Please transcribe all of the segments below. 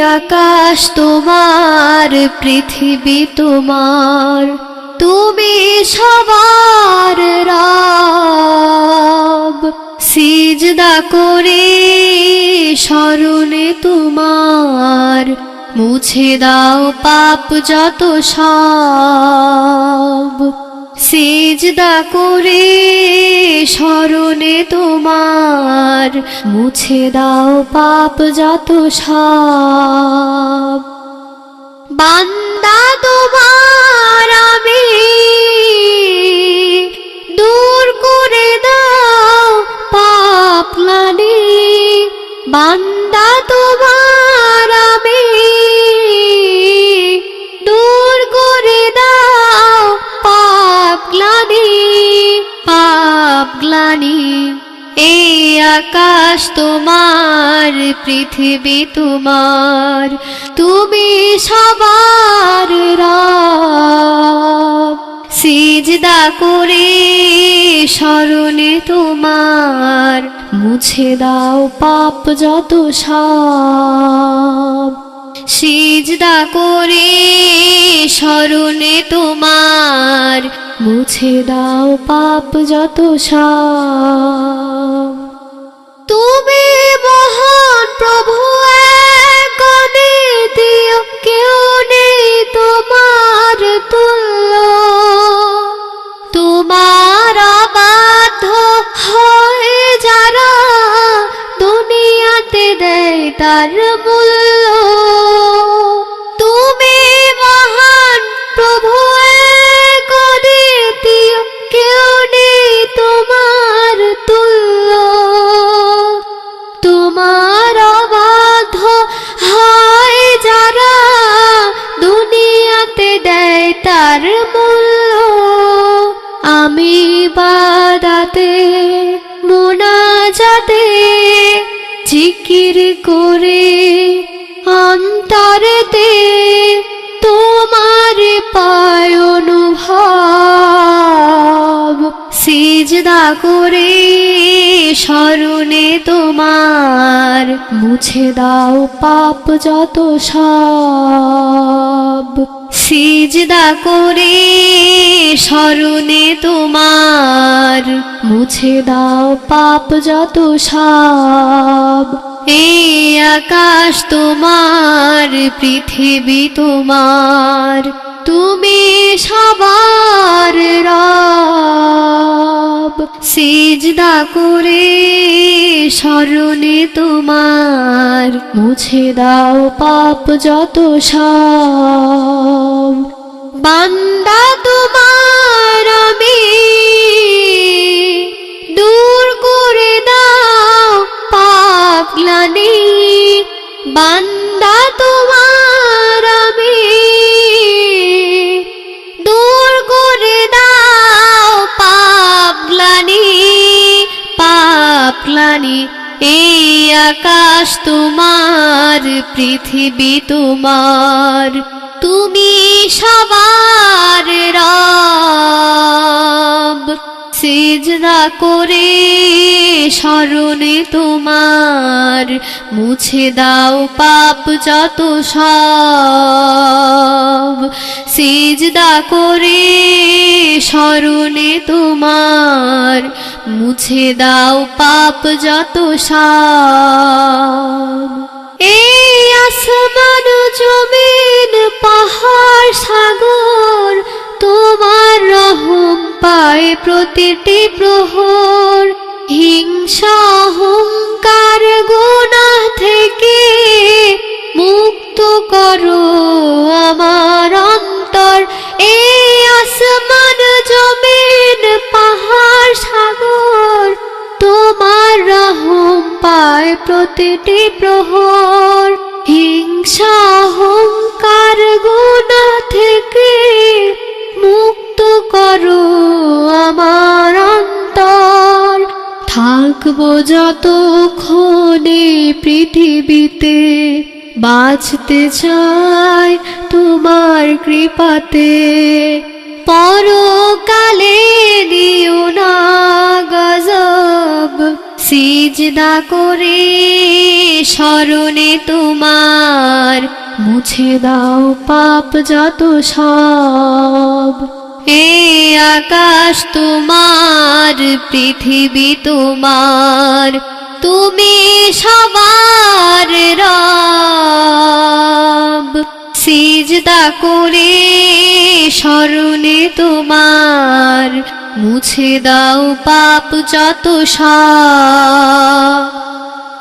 আকাশ তোমার, পৃথিবী তোমার, তুমি সবার রব। সিজদা করে স্মরণে তোমার, মুছে দাও পাপ যত সব। সিজদা করে স্মরণে তোমার মুছে দাও পাপ যত সব। বান্দা তোমার আমি গ্লানি এই আকাশ তোমার, পৃথিবী তোমার। তুমি সবার রব। সিজদা করে স্মরণে তোমার, মুছে দাও পাপ যত সব। সিজদা করে স্মরণে তোমার মুছে দাও পাপ যত সব। তুমি মহান প্রভু এক অদ্বিতীয় কেউ নেই তোমার তুল্য। তোমার অবাধ্য হয় যারা দুনিয়াতে দেয় তার করে অন্তরেতে তোমার পায় অনুভব। সিজদা করে স্মরণে তোমার মুছে দাও পাপ যত সব। সিজদা করে স্মরণে তোমার মুছে দাও পাপ যত সব। এই আকাশ তোমার, পৃথিবী তোমার, তুমি সবার রব। সিজদা করে স্মরণে তোমার, মুছে দাও পাপ যত সব। বান্দা তোমার পাপ গ্লানি এই আকাশ তোমার, পৃথিবী তোমার। তুমি সবার রব, সিজদা করে স্মরণে তোমার। মুছে দাও পাপ যত সব, সিজদা করে স্মরণে তোমার, মুছে দাও পাপ যত সব এই আসমান জমিন, পাহাড়, সাগর, তোমার রহম পায় প্রতিটি প্রহর। হিংসা প্রতিটি প্রহর হিংসা, অহংকার গুণা থেকে মুক্ত করো আমার অন্তর। থাকব যতক্ষণে পৃথিবীতে, বাঁচতে চাই তোমার কৃপাতে। পরকালে দিও না সিজদা করে স্মরণে তোমার মুছে দাও পাপ যত সব। এ আকাশ, তোমার পৃথিবী তোমার, তুমি সবার রব। সিজদা করে স্মরণে তোমার মুছে দাও পাপ যত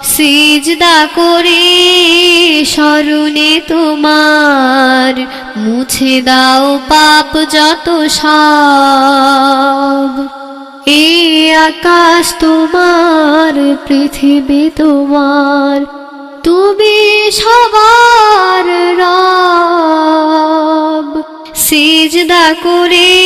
সিজদা করে স্মরণে তোমার, মুছে দাও পাপ যত সব। এ আকাশ তোমার, পৃথিবী তোমার, তুমি সবার রব। সিজদা করে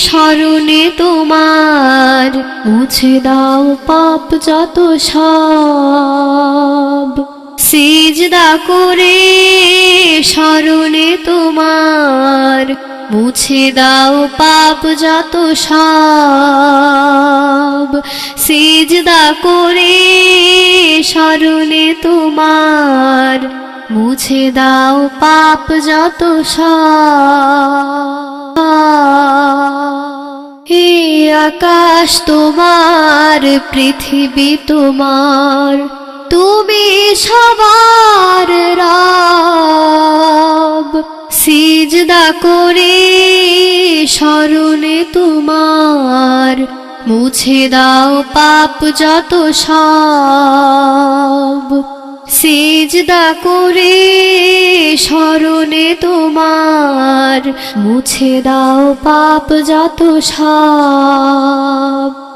স্মরণে তোমার মুছে দাও পাপ যত সব। সিজদা করে স্মরণে তোমার মুছে দাও পাপ যত সব। সিজদা করে স্মরণে তোমার মুছে দাও পাপ যত হে আকাশ, তোমার পৃথিবী তোমার, তুমি সবার রব। সিজদা করে স্মরণে তোমার, মুছে দাও পাপ যত সব। সিজদা করে স্মরণে তোমার মুছে দাও পাপ যত সব